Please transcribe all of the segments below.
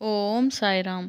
ఓం సాయిరామ్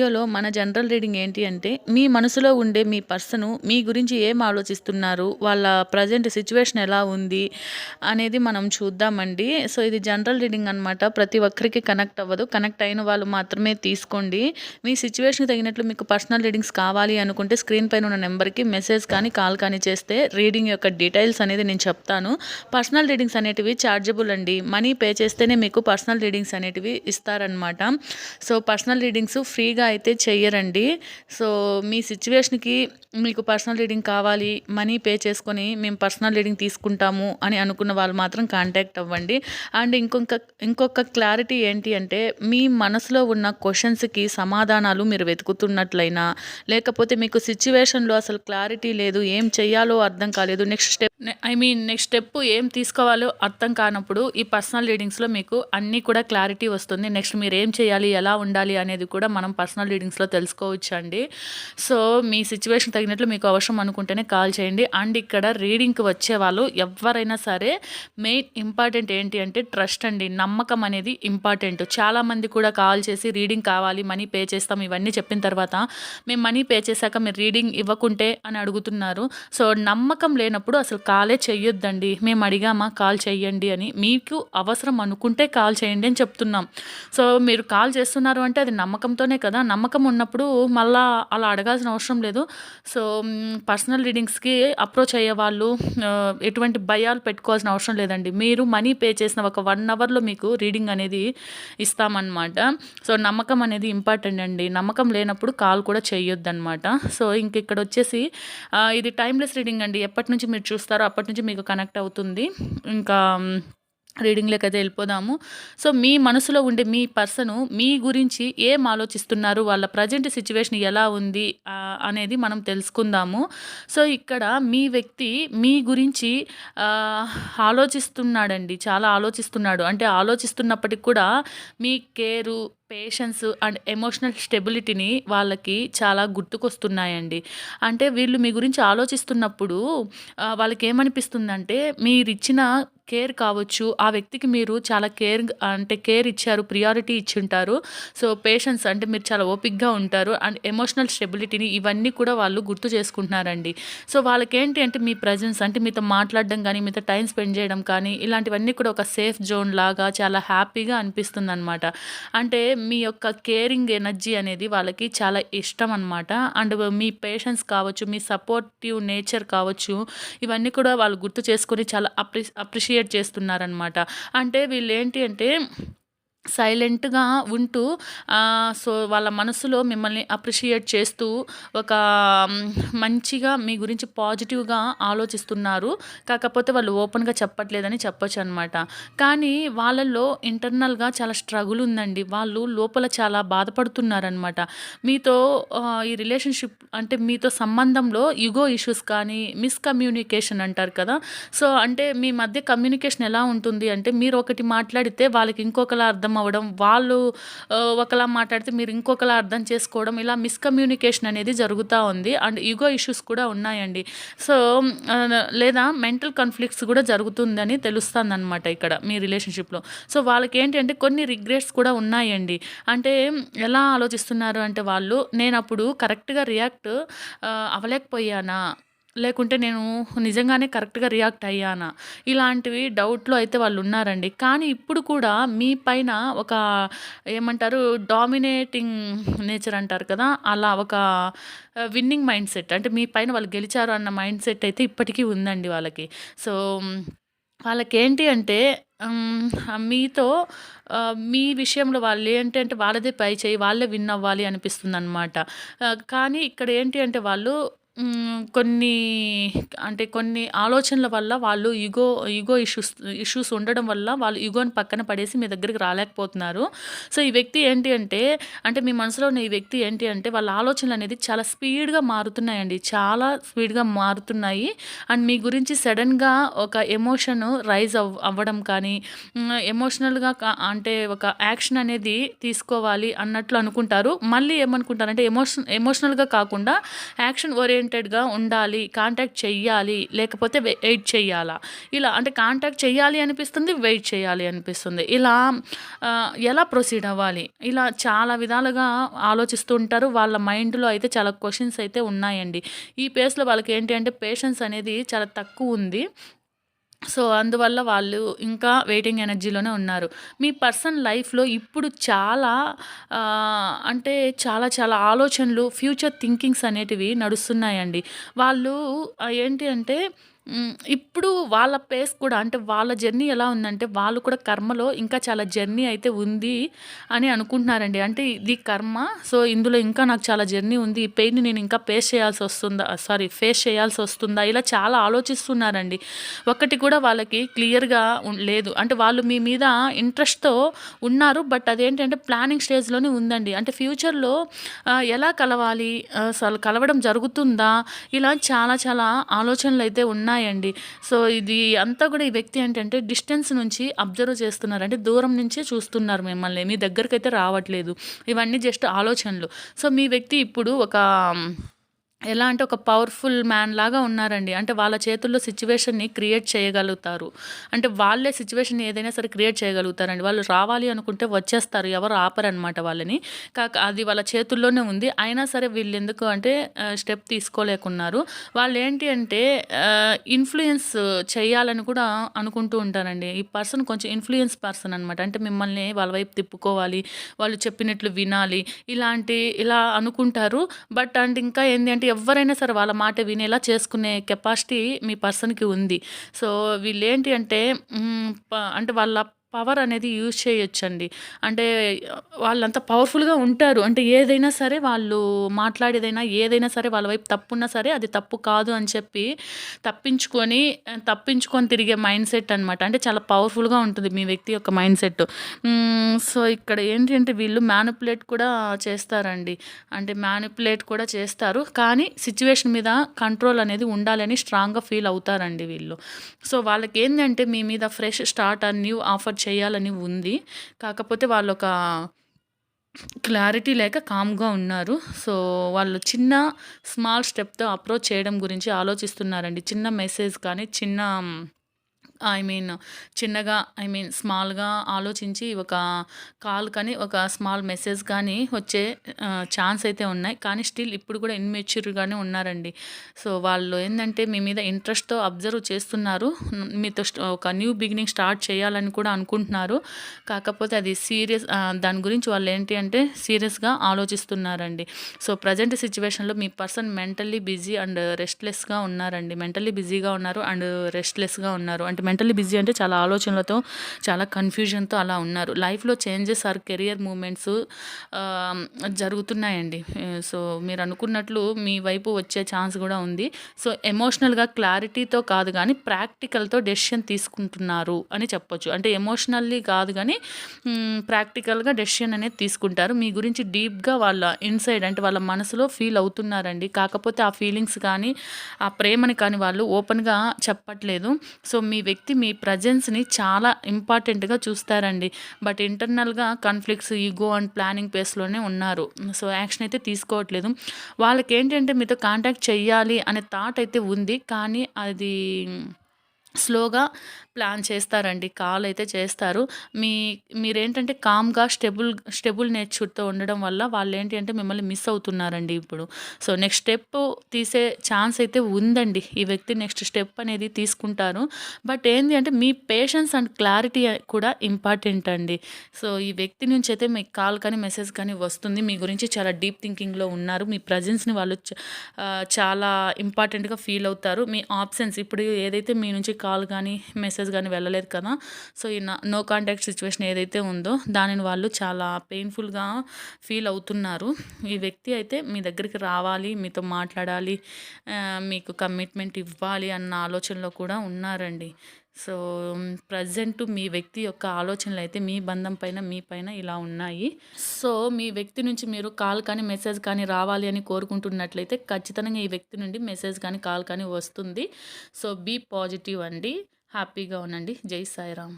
వీడియోలో మన general reading ఏంటి అంటే మీ మనసులో ఉండే మీ పర్సను మీ గురించి ఏం ఆలోచిస్తున్నారు వాళ్ళ ప్రజెంట్ సిచ్యువేషన్ ఎలా ఉంది అనేది మనం చూద్దామండి. సో ఇది జనరల్ రీడింగ్ అనమాట ప్రతి ఒక్కరికి కనెక్ట్ అవ్వదు. కనెక్ట్ అయిన వాళ్ళు మాత్రమే తీసుకోండి. మీ సిచ్యువేషన్కి తగినట్లు మీకు పర్సనల్ రీడింగ్స్ కావాలి అనుకుంటే స్క్రీన్ పైన ఉన్న నెంబర్కి మెసేజ్ కానీ కాల్ కానీ చేస్తే రీడింగ్ యొక్క డీటెయిల్స్ అనేది నేను చెప్తాను. పర్సనల్ రీడింగ్స్ అనేటివి ఛార్జబుల్ అండి. మనీ పే చేస్తేనే మీకు పర్సనల్ రీడింగ్స్ అనేటివి ఇస్తారనమాట సో పర్సనల్ రీడింగ్స్ ఫ్రీగా అయితే చెయ్యరండి. సో మీ సిచ్యువేషన్కి మీకు పర్సనల్ రీడింగ్ కావాలి మనీ పే చేసుకొని మేము పర్సనల్ రీడింగ్ తీసుకుంటాము అని అనుకున్న వాళ్ళు మాత్రం కాంటాక్ట్ అవ్వండి. అండ్ ఇంకొక ఇంకొక క్లారిటీ ఏంటి అంటే మీ మనసులో ఉన్న క్వశ్చన్స్కి సమాధానాలు మీరు వెతుకుతున్నట్లయినా లేకపోతే మీకు సిచ్యువేషన్లో అసలు క్లారిటీ లేదు ఏం చేయాలో అర్థం కాలేదు next step I mean next step ఏం తీసుకోవాలో అర్థం కానప్పుడు ఈ పర్సనల్ రీడింగ్స్లో మీకు అన్నీ కూడా క్లారిటీ వస్తుంది. నెక్స్ట్ మీరు ఏం చేయాలి ఎలా ఉండాలి అనేది కూడా మనం పర్సనల్ రీడింగ్స్లో తెలుసుకోవచ్చు అండి సో మీ సిచ్యువేషన్ తగినట్లు మీకు అవసరం అనుకుంటేనే కాల్ చేయండి. అండ్ ఇక్కడ రీడింగ్కి వచ్చే వాళ్ళు ఎవరైనా సరే మెయిన్ ఇంపార్టెంట్ ఏంటి అంటే ట్రస్ట్ అండి. నమ్మకం అనేది ఇంపార్టెంట్ చాలామంది కూడా కాల్ చేసి రీడింగ్ కావాలి మనీ పే చేస్తాం ఇవన్నీ చెప్పిన తర్వాత మేము మనీ పే చేశాక మీరు రీడింగ్ ఇవ్వకుంటే అని అడుగుతున్నారు. సో నమ్మకం లేనప్పుడు అసలు కాలే చెయ్యొద్దండి. మేము అడిగామా కాల్ చేయండి అని. మీకు అవసరం అనుకుంటే కాల్ చేయండి అని చెప్తున్నాం. సో మీరు కాల్ చేస్తున్నారు అంటే అది నమ్మకంతోనే కదా. నమ్మకం ఉన్నప్పుడు మళ్ళీ అలా అడగాల్సిన అవసరం లేదు. సో పర్సనల్ రీడింగ్స్కి అప్రోచ్ అయ్యే వాళ్ళు ఎటువంటి భయాలు పెట్టుకోవాల్సిన అవసరం లేదండి. మీరు మనీ పే చేసిన ఒక వన్ అవర్లో మీకు రీడింగ్ అనేది ఇస్తామన్నమాట. సో నమ్మకం అనేది ఇంపార్టెంట్ అండి. నమ్మకం లేనప్పుడు కాల్ కూడా చేయొద్దన్నమాట. సో ఇంక ఇక్కడ వచ్చేసి ఇది టైమ్లెస్ రీడింగ్ అండి. ఎప్పటి నుంచి మీరు చూస్తారో అప్పటి నుంచి మీకు కనెక్ట్ అవుతుంది. ఇంకా రీడింగ్లోకి అయితే వెళ్ళిపోదాము. సో మీ మనసులో ఉండే మీ పర్సను మీ గురించి ఏం ఆలోచిస్తున్నారు? వాళ్ళ ప్రజెంట్ సిచ్యువేషన్ ఎలా ఉంది? అనేది మనం తెలుసుకుందాము. సో ఇక్కడ మీ వ్యక్తి మీ గురించి ఆలోచిస్తున్నాడండి. చాలా ఆలోచిస్తున్నాడు. అంటే ఆలోచిస్తున్నప్పటికి కూడా మీ కేరు పేషెన్స్ అండ్ ఎమోషనల్ స్టెబిలిటీని వాళ్ళకి చాలా గుర్తుకొస్తున్నాయండి. అంటే వీళ్ళు మీ గురించి ఆలోచిస్తున్నప్పుడు వాళ్ళకి ఏమనిపిస్తుందంటే మీరు ఇచ్చిన కేర్ కావచ్చు. ఆ వ్యక్తికి మీరు చాలా కేర్ అంటే కేర్ ఇచ్చారు ప్రియారిటీ ఇచ్చి ఉంటారు సో పేషెన్స్ అంటే మీరు చాలా ఓపిక్గా ఉంటారు. అండ్ ఎమోషనల్ స్టెబిలిటీని ఇవన్నీ కూడా వాళ్ళు గుర్తు చేసుకుంటున్నారండి. సో వాళ్ళకేంటి అంటే మీ ప్రజెన్స్ అంటే మీతో మాట్లాడడం కానీ మీతో టైం స్పెండ్ చేయడం కానీ ఇలాంటివన్నీ కూడా ఒక సేఫ్ జోన్ లాగా చాలా హ్యాపీగా అనిపిస్తుంది అనమాట అంటే మీ యొక్క కేరింగ్ ఎనర్జీ అనేది వాళ్ళకి చాలా ఇష్టం అనమాట అండ్ మీ పేషెన్స్ కావచ్చు మీ సపోర్టివ్ నేచర్ కావచ్చు ఇవన్నీ కూడా వాళ్ళు గుర్తు చేసుకొని చాలా అప్రి అప్రిషియేట్ చేస్తున్నారనమాట అంటే వీళ్ళు ఏంటి అంటే సైలెంట్గా ఉంటూ సో వాళ్ళ మనసులో మిమ్మల్ని అప్రిషియేట్ చేస్తూ ఒక మంచిగా మీ గురించి పాజిటివ్గా ఆలోచిస్తున్నారు. కాకపోతే వాళ్ళు ఓపెన్గా చెప్పట్లేదని చెప్పొచ్చు అనమాట కానీ వాళ్ళల్లో ఇంటర్నల్గా చాలా స్ట్రగుల్ ఉందండి. వాళ్ళు లోపల చాలా బాధపడుతున్నారనమాట. మీతో ఈ రిలేషన్షిప్ అంటే మీతో సంబంధంలో యుగో ఇష్యూస్ కానీ మిస్కమ్యూనికేషన్ అంటారు కదా. సో అంటే మీ మధ్య కమ్యూనికేషన్ ఎలా ఉంటుంది అంటే మీరు ఒకటి మాట్లాడితే వాళ్ళకి ఇంకొకలా అర్థం అర్థం అవ్వడం వాళ్ళు ఒకలా మాట్లాడితే మీరు ఇంకొకలా అర్థం చేసుకోవడం ఇలా మిస్కమ్యూనికేషన్ అనేది జరుగుతూ ఉంది. అండ్ ఈగో ఇష్యూస్ కూడా ఉన్నాయండి. సో లేదా మెంటల్ కాన్ఫ్లిక్ట్స్ కూడా జరుగుతుందని తెలుస్తుంది అనమాట ఇక్కడ మీ రిలేషన్షిప్లో సో వాళ్ళకి ఏంటంటే కొన్ని రిగ్రెట్స్ కూడా ఉన్నాయండి. అంటే ఎలా ఆలోచిస్తున్నారు అంటే వాళ్ళు నేను అప్పుడు కరెక్ట్గా రియాక్ట్ అవ్వలేకపోయానా? లేకుంటే నేను నిజంగానే కరెక్ట్గా రియాక్ట్ అయ్యానా? ఇలాంటివి డౌట్లో అయితే వాళ్ళు ఉన్నారండి కానీ ఇప్పుడు కూడా మీ పైన ఒక ఏమంటారు డామినేటింగ్ నేచర్ అంటారు కదా అలా ఒక విన్నింగ్ మైండ్ సెట్ అంటే మీ పైన వాళ్ళు గెలిచారు అన్న మైండ్ సెట్ అయితే ఇప్పటికీ ఉందండి వాళ్ళకి. సో వాళ్ళకేంటి అంటే మీతో మీ విషయంలో వాళ్ళు ఏంటి అంటే వాళ్ళదే పై చేయి వాళ్ళే విన్ అవ్వాలి అనిపిస్తుంది అనమాట కానీ ఇక్కడ ఏంటి అంటే వాళ్ళు కొన్ని అంటే కొన్ని ఆలోచనల వల్ల వాళ్ళు ఈగో ఈగో ఇష్యూస్ ఇష్యూస్ ఉండడం వల్ల వాళ్ళు ఈగోని పక్కన పడేసి మీ దగ్గరికి రాలేకపోతున్నారు. సో, ఈ వ్యక్తి ఏంటి అంటే, అంటే మీ మనసులో ఉన్న ఈ వ్యక్తి ఏంటి అంటే వాళ్ళ ఆలోచనలనేది చాలా స్పీడ్‌గా మారుతున్నాయండి. చాలా స్పీడ్‌గా మారుతున్నాయి. అండ్ మీ గురించి సడన్గా ఒక ఎమోషన్ రైజ్ అవ్ అవ్వడం కానీ, ఎమోషనల్‌గా అంటే ఒక యాక్షన్ అనేది తీసుకోవాలి అన్నట్లు అనుకుంటారు. మళ్ళీ ఏమనుకుంటారంటే ఎమోషన్ ఎమోషనల్‌గా కాకుండా యాక్షన్ ఓరియంటెడ్గా ఉండాలి. కాంటాక్ట్ చెయ్యాలి. లేకపోతే వెయిట్ చెయ్యాలా? ఇలా అంటే కాంటాక్ట్ చెయ్యాలి అనిపిస్తుంది. వెయిట్ చేయాలి అనిపిస్తుంది. ఇలా ఎలా ప్రొసీడ్ అవ్వాలి? ఇలా చాలా విధాలుగా ఆలోచిస్తూ ఉంటారు. వాళ్ళ మైండ్‌లో అయితే చాలా క్వశ్చన్స్ అయితే ఉన్నాయండి. ఈ పేస్‌లో వాళ్ళకి ఏంటి అంటే పేషెన్స్ అనేది చాలా తక్కువ ఉంది సో, అందువల్ల వాళ్ళు ఇంకా వెయిటింగ్ ఎనర్జీలోనే ఉన్నారు. మీ పర్సన్ లైఫ్‌లో ఇప్పుడు చాలా అంటే చాలా చాలా ఆలోచనలు ఫ్యూచర్ థింకింగ్స్ అనేటివి నడుస్తున్నాయండి. వాళ్ళు ఏంటి అంటే ఇప్పుడు వాళ్ళ పేస్ కూడా అంటే వాళ్ళ జర్నీ ఎలా ఉందంటే వాళ్ళు కూడా కర్మలో ఇంకా చాలా జర్నీ అయితే ఉంది అని అనుకుంటున్నారండి. అంటే ఇది కర్మ. సో, ఇందులో ఇంకా నాకు చాలా జర్నీ ఉంది. ఈ పెయిన్ నేను ఇంకా ఫేస్ చేయాల్సి వస్తుందా సారీ ఫేస్ చేయాల్సి వస్తుందా? ఇలా చాలా ఆలోచిస్తున్నారండి. ఒకటి కూడా వాళ్ళకి క్లియర్‌గా లేదు. అంటే వాళ్ళు మీ మీద ఇంట్రెస్ట్‌తో ఉన్నారు. బట్ అదేంటంటే ప్లానింగ్ స్టేజ్‌లోనే ఉందండి. అంటే ఫ్యూచర్‌లో ఎలా కలవాలి? అసలు కలవడం జరుగుతుందా? ఇలా చాలా చాలా ఆలోచనలు అయితే ఉన్నాయి ఉన్నాయండి. సో, ఇది అంతా కూడా ఈ వ్యక్తి ఏంటంటే డిస్టెన్స్ నుంచి అబ్జర్వ్ చేస్తున్నారు. అంటే దూరం నుంచే చూస్తున్నారు మిమ్మల్ని. మీ దగ్గరికైతే రావట్లేదు. ఇవన్నీ జస్ట్ ఆలోచనలు. సో, మీ వ్యక్తి ఇప్పుడు ఒక ఎలా అంటే ఒక పవర్‌ఫుల్ మ్యాన్ లాగా ఉన్నారండి. అంటే వాళ్ళ చేతుల్లో సిచ్యువేషన్ని క్రియేట్ చేయగలుగుతారు. అంటే వాళ్ళే సిచ్యువేషన్ ఏదైనా సరే క్రియేట్ చేయగలుగుతారండి. వాళ్ళు రావాలి అనుకుంటే వచ్చేస్తారు. ఎవరు ఆపరనమాట వాళ్ళని. కాక అది వాళ్ళ చేతుల్లోనే ఉంది. అయినా సరే వీళ్ళెందుకు అంటే స్టెప్ తీసుకోలేకున్నారు. వాళ్ళు ఏంటి అంటే ఇన్ఫ్లుయెన్స్ చేయాలని కూడా అనుకుంటూ ఉంటారండి. ఈ పర్సన్ కొంచెం ఇన్ఫ్లుయెన్స్ పర్సన్ అనమాట. అంటే మిమ్మల్ని వాళ్ళ వైపు తిప్పుకోవాలి. వాళ్ళు చెప్పినట్లు వినాలి. ఇలాంటి ఇలా అనుకుంటారు. బట్ అండ్ ఇంకా ఏంటి అంటే ఎవరైనా సరే వాళ్ళ మాట వినేలా చేసుకునే కెపాసిటీ మీ పర్సన్‌కి ఉంది. సో, వీళ్ళేంటి అంటే అంటే వాళ్ళ పవర్ అనేది యూజ్ చేయొచ్చండి. అంటే వాళ్ళంత పవర్‌ఫుల్‌గా ఉంటారు. అంటే ఏదైనా సరే వాళ్ళు మాట్లాడేదైనా ఏదైనా సరే వాళ్ళ వైపు తప్పున్నా సరే అది తప్పు కాదు అని చెప్పి తప్పించుకొని తప్పించుకొని తిరిగే మైండ్ సెట్ అనమాట. అంటే చాలా పవర్‌ఫుల్‌గా ఉంటుంది మీ వ్యక్తి యొక్క మైండ్ సెట్ సో, ఇక్కడ ఏంటి అంటే వీళ్ళు మ్యానిపులేట్ కూడా చేస్తారండి. అంటే మ్యానిపులేట్ కూడా చేస్తారు. కానీ సిచ్యువేషన్ మీద కంట్రోల్ అనేది ఉండాలని స్ట్రాంగ్‌గా ఫీల్ అవుతారండి వీళ్ళు. సో, వాళ్ళకేందంటే మీ మీద fresh start or new offer చేయాలని ఉంది. కాకపోతే వాళ్ళొక క్లారిటీ లేక కామ్‌గా ఉన్నారు. సో, వాళ్ళు చిన్న స్మాల్ స్టెప్‌తో అప్రోచ్ చేయడం గురించి ఆలోచిస్తున్నారండి. చిన్న మెసేజ్ కానీ చిన్న ఐ మీన్ చిన్నగా ఐ మీన్ స్మాల్‌గా ఆలోచించి ఒక కాల్ కానీ, ఒక స్మాల్ మెసేజ్ కానీ వచ్చే ఛాన్స్ అయితే ఉన్నాయి. కానీ స్టిల్ ఇప్పుడు కూడా ఇన్మెచ్యూర్గానే ఉన్నారండి. సో, వాళ్ళు ఏంటంటే మీ మీద ఇంట్రెస్ట్‌తో అబ్జర్వ్ చేస్తున్నారు. మీతో ఒక న్యూ బిగినింగ్ స్టార్ట్ చేయాలని కూడా అనుకుంటున్నారు. కాకపోతే అది సీరియస్ దాని గురించి వాళ్ళు ఏంటి అంటే సీరియస్‌గా ఆలోచిస్తున్నారండి. సో, ప్రెజెంట్ సిచ్యువేషన్లో మీ పర్సన్ మెంటల్లీ బిజీ అండ్ రెస్ట్‌లెస్‌గా ఉన్నారండి. మెంటల్లీ బిజీగా ఉన్నారు అండ్ రెస్ట్‌లెస్‌గా ఉన్నారు. అంటే మెంటలీ బిజీ అంటే చాలా ఆలోచనలతో, చాలా కన్‌ఫ్యూజన్‌తో అలా ఉన్నారు. లైఫ్‌లో చేంజెస్ ఆర్ కెరియర్ మూమెంట్స్ జరుగుతున్నాయండి. సో మీరు అనుకున్నట్లు మీ వైపు వచ్చే ఛాన్స్ కూడా ఉంది. సో, ఎమోషనల్‌గా క్లారిటీతో కాదు కానీ ప్రాక్టికల్‌తో డెసిషన్ తీసుకుంటున్నారు అని చెప్పొచ్చు. అంటే ఎమోషనల్లీ కాదు కానీ ప్రాక్టికల్‌గా డెసిషన్ అనేది తీసుకుంటారు. మీ గురించి డీప్‌గా వాళ్ళ ఇన్‌సైడ్ అంటే వాళ్ళ మనసులో ఫీల్ అవుతున్నారండి. కాకపోతే ఆ ఫీలింగ్స్ కానీ, ఆ ప్రేమని కానీ వాళ్ళు ఓపెన్‌గా చెప్పట్లేదు. సో, మీ వ్యక్తి మీ ప్రెజెన్స్‌ని చాలా ఇంపార్టెంట్‌గా చూస్తారండి. బట్ ఇంటర్నల్‌గా కాన్‌ఫ్లిక్ట్స్, ఈగో అండ్ ప్లానింగ్ పేస్లోనే ఉన్నారు. సో, యాక్షన్ అయితే తీసుకోవట్లేదు. వాళ్ళకేంటంటే మీతో కాంటాక్ట్ చేయాలి అనే థాట్ అయితే ఉంది. కానీ అది స్లోగా ప్లాన్ చేస్తారండి. కాల్ అయితే చేస్తారు. మీ మీరేంటంటే కామ్‌గా స్టెబుల్ స్టెబుల్ నేచర్‌తో ఉండడం వల్ల వాళ్ళు ఏంటి అంటే మిమ్మల్ని మిస్ అవుతున్నారండి ఇప్పుడు. సో, నెక్స్ట్ స్టెప్ తీసే ఛాన్స్ అయితే ఉందండి. ఈ వ్యక్తి నెక్స్ట్ స్టెప్ అనేది తీసుకుంటారు. బట్ ఏంది అంటే మీ పేషెన్స్ అండ్ క్లారిటీ కూడా ఇంపార్టెంట్ అండి. సో, ఈ వ్యక్తి నుంచి అయితే మీకు కాల్ కానీ, మెసేజ్ కానీ వస్తుంది. మీ గురించి చాలా డీప్ థింకింగ్‌లో ఉన్నారు. మీ ప్రెజెన్స్‌ని వాళ్ళు చాలా ఇంపార్టెంట్‌గా ఫీల్ అవుతారు. మీ ఆప్షన్స్ ఇప్పుడు ఏదైతే మీ నుంచి కాల్ కానీ, మెసేజ్ మెసేజ్ కానీ వెళ్ళలేదు కదా. సో ఈ నో కాంటాక్ట్ సిచ్యువేషన్ ఏదైతే ఉందో దానిని వాళ్ళు చాలా పెయిన్ఫుల్గా ఫీల్ అవుతున్నారు. ఈ వ్యక్తి అయితే మీ దగ్గరికి రావాలి మీతో మాట్లాడాలి మీకు కమిట్మెంట్ ఇవ్వాలి అన్న ఆలోచనలో కూడా ఉన్నారండి. సో ప్రజెంట్ మీ వ్యక్తి యొక్క ఆలోచనలు అయితే మీ బంధం పైన మీ పైన ఇలా ఉన్నాయి. సో మీ వ్యక్తి నుంచి మీరు కాల్ కానీ మెసేజ్ కానీ రావాలి అని కోరుకుంటున్నట్లయితే ఖచ్చితంగా ఈ వ్యక్తి నుండి మెసేజ్ కానీ కాల్ కానీ వస్తుంది. సో బీ పాజిటివ్ అండి. హ్యాపీగా ఉండండి. జై సాయిరామ్.